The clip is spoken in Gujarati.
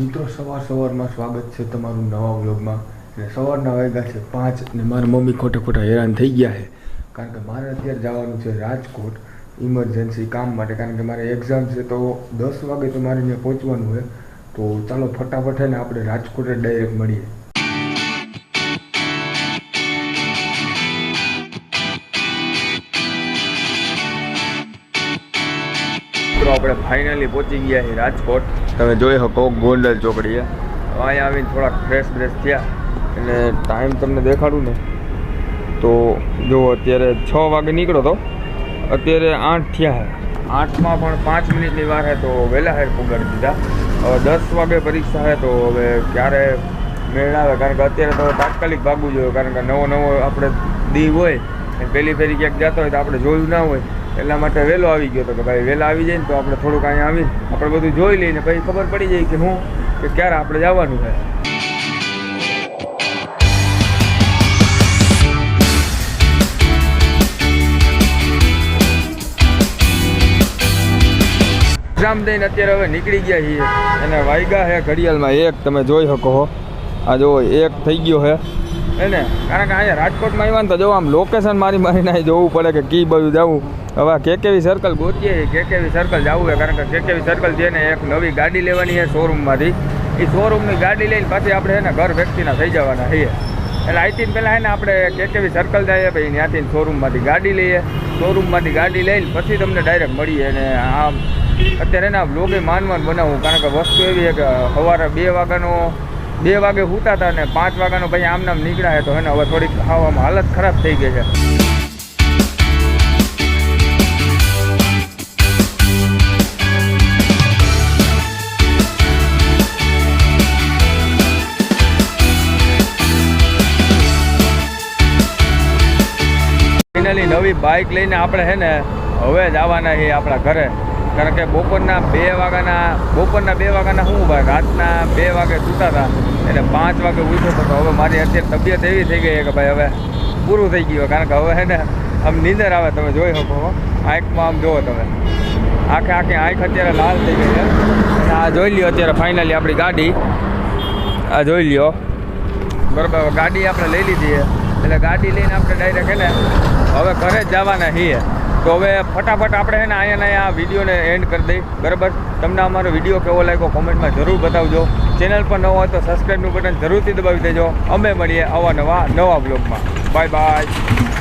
મિત્રો, સવાર સવારમાં સ્વાગત છે તમારું નવા વ્લોગમાં. અને સવારના વાગ્યા છે પાંચ અને મારા મમ્મી ખોટા ખોટા હેરાન થઈ ગયા છે. કારણ કે મારે અત્યારે જવાનું છે રાજકોટ ઇમરજન્સી કામ માટે. કારણ કે મારે એક્ઝામ છે તો દસ વાગે તો મારે ત્યાં પહોંચવાનું છે. તો ચાલો ફટાફટ ને આપણે રાજકોટ ડાયરેક્ટ મળીએ. આપણે ફાઇનલી પહોંચી ગયા છીએ રાજકોટ. તમે જોઈ શકો ગોંડલ ચોકડીએ અહીંયા આવીને થોડાક ફ્રેશ બ્રેશ થયા. અને ટાઈમ તમને દેખાડું ને. તો જો અત્યારે છ વાગે નીકળો તો અત્યારે આઠ થયા છે આઠમાં પણ પાંચ મિનિટની વાર છે તો વહેલા હેર પુગાડી દીધા. હવે દસ વાગે પરીક્ષા છે તો હવે ક્યારે મેળ આવે. કારણ કે અત્યારે તો તાત્કાલિક ભાગવું જોઈએ. કારણ કે નવો નવો આપણે દી હોય પહેલી ફેરી ક્યાંક જતા હોય તો આપણે જોયું ના હોય, એટલા માટે વહેલો આવી ગયો તો કે ભાઈ વહેલા આવી જાય ને તો આપણે થોડુંક અહીંયા આવી, આપણે બધું જોઈ લઈને પછી ખબર પડી જાય કે હું, કે ક્યારે આપણે જવાનું છે. એક્ઝામ દઈને અત્યારે હવે નીકળી ગયા છીએ અને વાયગા છે ઘડિયાળમાં એક, તમે જોઈ શકો છો આ જો એક થઈ ગયો છે એને કારણ કે અહીંયા રાજકોટમાં આવ્યા ને તો જો આમ લોકેશન મારી મારીને અહીં જોવું પડે કે કી બધું જવું. હવે કેકેવી સર્કલ ગોતીએ કેકેવી સર્કલ જવું છે? કારણ કે કેકેવી સર્કલ છે ને, એક નવી ગાડી લેવાની છે શોરૂમમાંથી એ શોરૂમની ગાડી લઈને પાછી આપણે છે ને ઘર વ્યક્તિના થઈ જવાના છીએ. એટલે અહીંથી પહેલાં છે ને આપણે કેકેવી સર્કલ જઈએ, પછી ત્યાંથી શોરૂમમાંથી ગાડી લઈએ. શોરૂમમાંથી ગાડી લઈને પછી તમને ડાયરેક્ટ મળીએ અને આમ અત્યારે એના બ્લોગે માનવાન બનાવવું કારણ કે વસ્તુ એવી છે કે સવારે બે વાગ્યાનો બે વાગે સૂતા હતા ને પાંચ વાગ્યાનો ભાઈ આમ નામ નીકળ્યા તો એને હવે થોડીક ખાવામાં હાલત ખરાબ થઈ ગઈ છે. નવી બાઇક લઈને આપણે છે ને હવે જ આવવાના છીએ આપણા ઘરે. કારણ કે બપોરના બે વાગ્યાના બપોરના બે વાગ્યાના શું ભાઈ રાતના બે વાગે સૂતા હતા. એટલે પાંચ વાગે ઉઠ્યો હતો તો હવે મારી અત્યારે તબિયત એવી થઈ ગઈ કે ભાઈ હવે પૂરું થઈ ગયું કારણ કે હવે છે ને આમ નીંદર આવે, તમે જોઈ શકો આંખમાં આમ જુઓ તમે. આખે આખી આંખ અત્યારે લાલ થઈ ગઈ છે. આ જોઈ લ્યો અત્યારે ફાઇનલી આપણી ગાડી. આ જોઈ લ્યો. બરાબર ગાડી આપણે લઈ લીધી એટલે ગાડી લઈને આપણે ડાયરેક્ટ એને હવે ઘરે જ જવાના છીએ. તો હવે ફટાફટ આપણે છે ને અહીંયા અહીંયા વિડીયોને એન્ડ કરી દઈ. બરાબર? તમને અમારો વીડિયો કેવો લાગ્યો કોમેન્ટમાં જરૂર બતાવજો. ચેનલ પર નવો હોય તો સબસ્ક્રાઈબનું બટન જરૂરથી દબાવી દેજો. અમે મળીએ આવા નવા નવા બ્લોગમાં બાય બાય